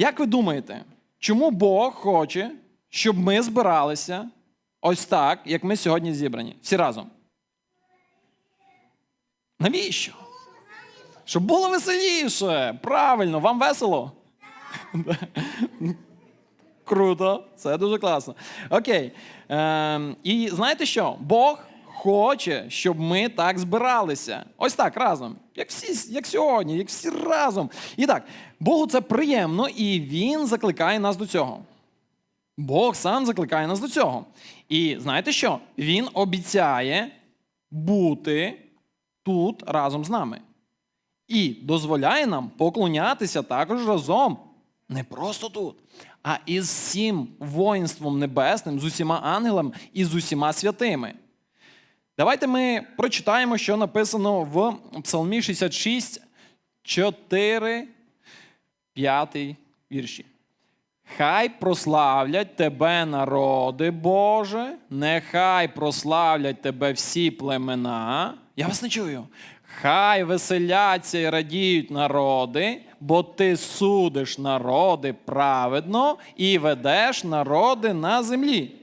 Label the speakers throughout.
Speaker 1: Як ви думаєте, чому Бог хоче, щоб ми збиралися ось так, як ми сьогодні зібрані? Всі разом? Навіщо? Щоб було веселіше. Правильно, вам весело? Круто, це дуже класно. Окей. Ем, і знаєте що? Бог хоче, щоб ми так збиралися. Ось так разом. Як всі, як сьогодні, як всі разом. І так, Богу це приємно, і Він закликає нас до цього. Бог сам закликає нас до цього. І знаєте що? Він обіцяє бути тут разом з нами. І дозволяє нам поклонятися також разом. Не просто тут, а із всім воїнством небесним, з усіма ангелами і з усіма святими. Давайте ми прочитаємо, що написано в Псалмі 66, 4, 5 вірші. Хай прославлять тебе, народи Боже, нехай прославлять тебе всі племена. Я вас не чую. Хай веселяться і радіють народи, бо ти судиш народи праведно і ведеш народи на землі.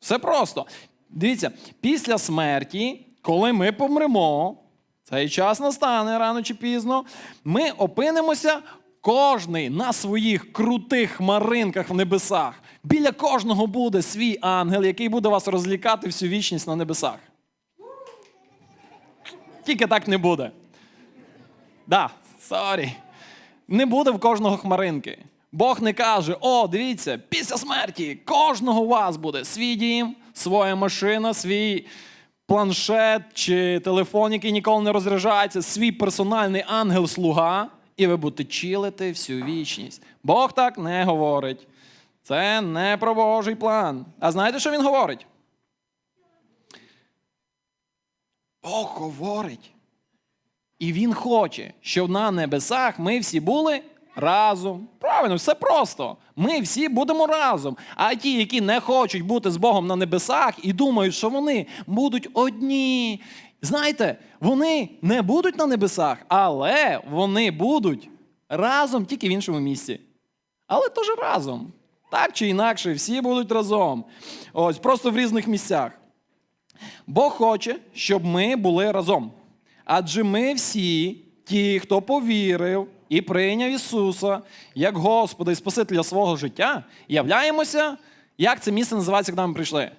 Speaker 1: Все просто. Дивіться, після смерті, коли ми помремо, цей час настане рано чи пізно, ми опинимося кожний на своїх крутих хмаринках в небесах. Біля кожного буде свій ангел, який буде вас розлікати всю вічність на небесах. Тільки так не буде. Да, сорі. Не буде в кожного хмаринки. Бог не каже: о, дивіться, після смерті кожного у вас буде свій дім, своя машина, свій планшет чи телефон, який ніколи не розряджається, свій персональний ангел-слуга, і ви будете чилити всю вічність. Бог так не говорить. Це не про Божий план. А знаєте, що він говорить? Бог говорить. І він хоче, щоб на небесах ми всі були разом. Правильно, все просто. Ми всі будемо разом. А ті, які не хочуть бути з Богом на небесах і думають, що вони будуть одні. Знаєте, вони не будуть на небесах, але вони будуть разом тільки в іншому місці. Але теж разом. Так чи інакше, всі будуть разом. Ось, просто в різних місцях. Бог хоче, щоб ми були разом. Адже ми всі, ті, хто повірив і прийняв Ісуса як Господа і Спасителя свого життя, являємося, як це місце називається, коли ми прийшли?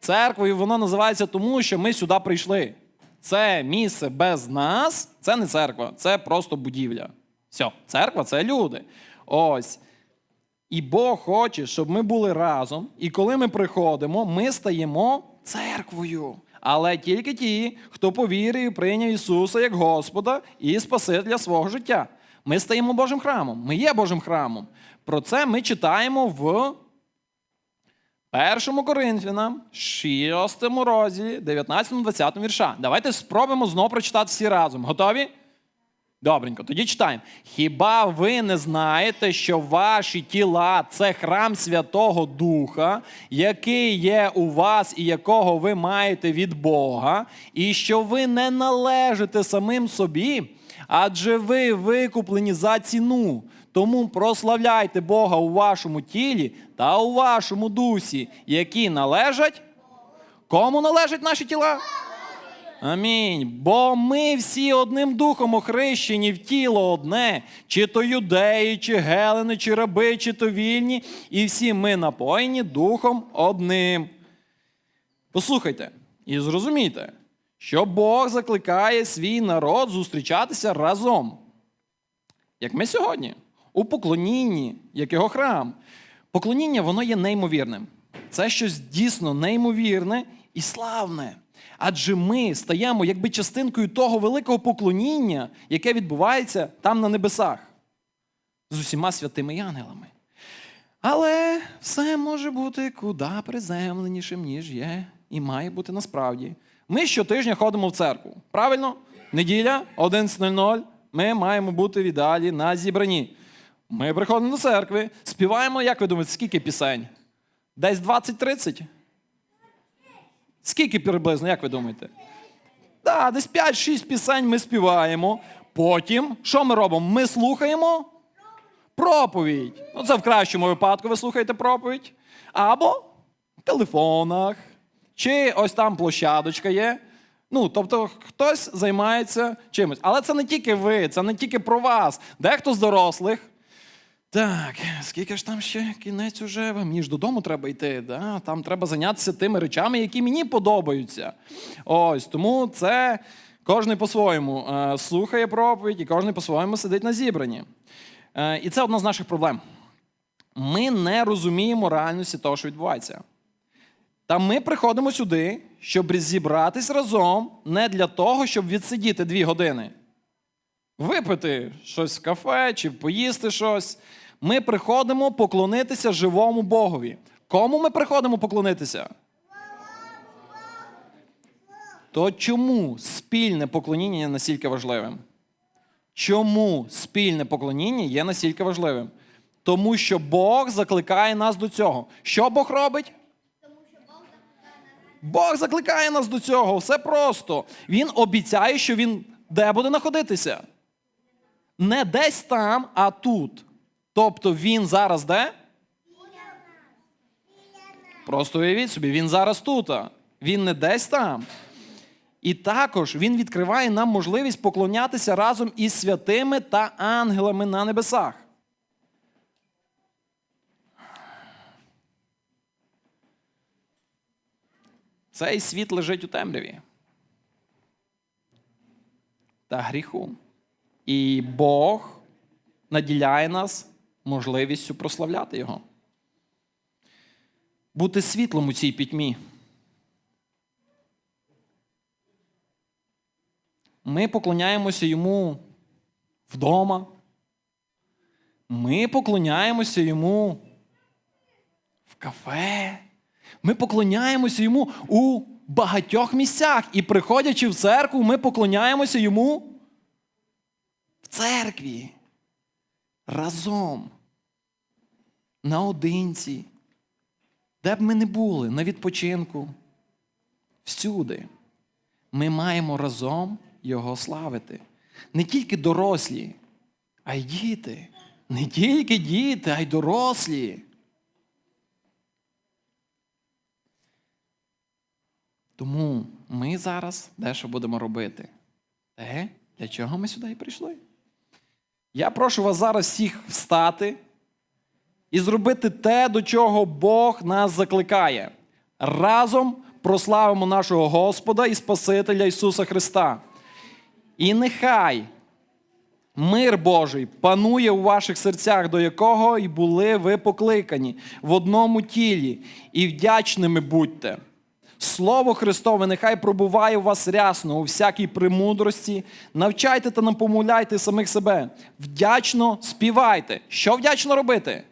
Speaker 1: Церквою воно називається тому, що ми сюди прийшли. Це місце без нас, це не церква, це просто будівля. Все, церква це люди. Ось. І Бог хоче, щоб ми були разом. І коли ми приходимо, ми стаємо церквою. Але тільки ті, хто повірив і прийняв Ісуса як Господа і Спасителя свого життя. Ми стаємо Божим храмом. Ми є Божим храмом. Про це ми читаємо в 1 Коринфянам, 6 розділі, 19-20 вірша. Давайте спробуємо знову прочитати всі разом. Готові? Добренько, тоді читаємо. Хіба ви не знаєте, що ваші тіла це храм Святого Духа, який є у вас і якого ви маєте від Бога, і що ви не належите самим собі, адже ви викуплені за ціну. Тому прославляйте Бога у вашому тілі та у вашому дусі, які належать. Кому належать наші тіла? Амінь. Бо ми всі одним духом охрещені в тіло одне, чи то юдеї, чи гелени, чи раби, чи то вільні, і всі ми напоєні духом одним. Послухайте і зрозумійте, що Бог закликає свій народ зустрічатися разом. Як ми сьогодні, у поклонінні, як його храм. Поклоніння воно є неймовірним. Це щось дійсно неймовірне і славне. Адже ми стаємо якби частинкою того великого поклоніння, яке відбувається там на небесах з усіма святими ангелами. Але все може бути куди приземленішим, ніж є, і має бути насправді. Ми щотижня ходимо в церкву. Правильно? Неділя, 11.00. Ми маємо бути в ідеалі на зібранні. Ми приходимо до церкви, співаємо, як ви думаєте, скільки пісень? Десь 20-30? Скільки приблизно, як ви думаєте? Так, десь 5-6 пісень ми співаємо. Потім, що ми робимо? Ми слухаємо проповідь. Ну, це в кращому випадку ви слухаєте проповідь. Або в телефонах, чи ось там площадочка є. Ну, тобто хтось займається чимось. Але це не тільки ви, це не тільки про вас. Дехто з дорослих. Так, скільки ж там ще кінець уже? Мені ж додому треба йти. Да? Там треба зайнятися тими речами, які мені подобаються. Ось тому це кожен по-своєму е, слухає проповідь, і кожен по-своєму сидить на зібранні. Е, і це одна з наших проблем. Ми не розуміємо реальності того, що відбувається. Та ми приходимо сюди, щоб зібратись разом не для того, щоб відсидіти дві години випити щось в кафе чи поїсти щось. Ми приходимо поклонитися живому Богові. Кому ми приходимо поклонитися? То чому спільне поклоніння є настільки важливим? Чому спільне поклоніння є настільки важливим? Тому що Бог закликає нас до цього. Що Бог робить? Бог закликає нас до цього. Все просто. Він обіцяє, що він де буде знаходитися? Не десь там, а тут. Тобто він зараз де? Просто уявіть собі, він зараз тут. Він не десь там. І також він відкриває нам можливість поклонятися разом із святими та ангелами на небесах. Цей світ лежить у темряві та гріху. І Бог наділяє нас можливістю прославляти Його. Бути світлом у цій пітьмі. Ми поклоняємося йому вдома. Ми поклоняємося йому в кафе. Ми поклоняємося йому у багатьох місцях. І приходячи в церкву, ми поклоняємося йому церкві. Разом. Наодинці. Де б ми не були, на відпочинку. Всюди. Ми маємо разом його славити. Не тільки дорослі, а й діти. Не тільки діти, а й дорослі. Тому ми зараз дещо будемо робити. Те, для чого ми сюди і прийшли. Я прошу вас зараз всіх встати і зробити те, до чого Бог нас закликає. Разом прославимо нашого Господа і Спасителя Ісуса Христа. І нехай мир Божий панує у ваших серцях, до якого і були ви покликані в одному тілі, і вдячними будьте. Слово Христове нехай пробуває у вас рясно у всякій премудрості. Навчайте та напомуляйте самих себе. Вдячно співайте. Що вдячно робити?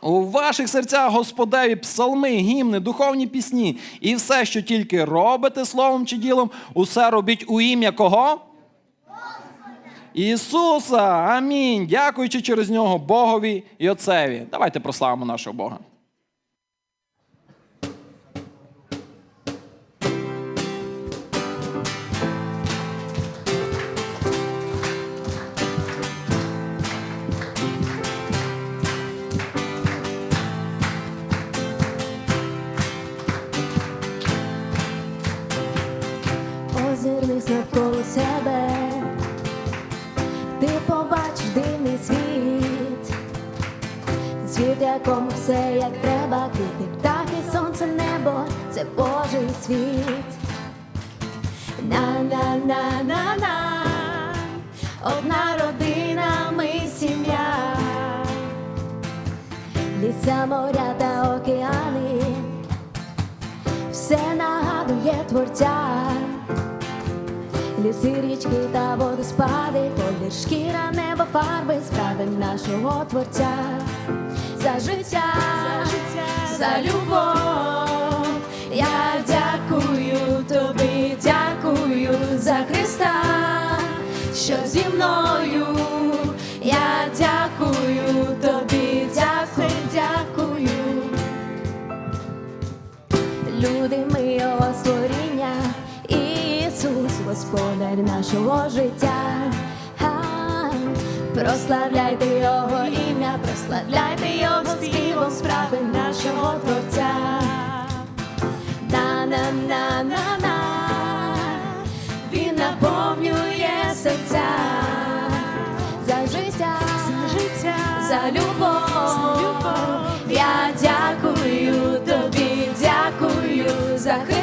Speaker 1: У ваших серцях Господеві псалми, гімни, духовні пісні і все, що тільки робите словом чи ділом, усе робіть у ім'я кого? Ісуса! Амінь. Дякуючи через нього Богові і Отцеві. Давайте прославимо нашого Бога.
Speaker 2: Озирнись навколо себе, ти побачиш дивний світ, світ, якому все як треба, квіти, птахи, сонце, небо, це Божий світ. На-на-на-на-на, одна родина, ми сім'я, ліса, моря та океани, все нагадує творця. Ліси, річки та водоспади, колір шкіра, небо, фарби, справи нашого творця, за життя, за, любов. Я Господар нашого життя. А, Прославляйте його ім'я, прославляйте його співом справи нашого Творця. На-на-на-на-на, він наповнює серця за життя,
Speaker 3: За життя,
Speaker 2: за любов.
Speaker 3: За любов.
Speaker 2: Я дякую тобі, дякую за Христа,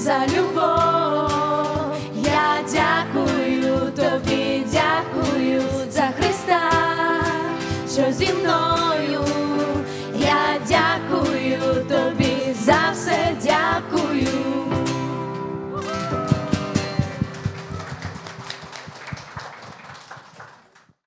Speaker 3: за
Speaker 2: любов,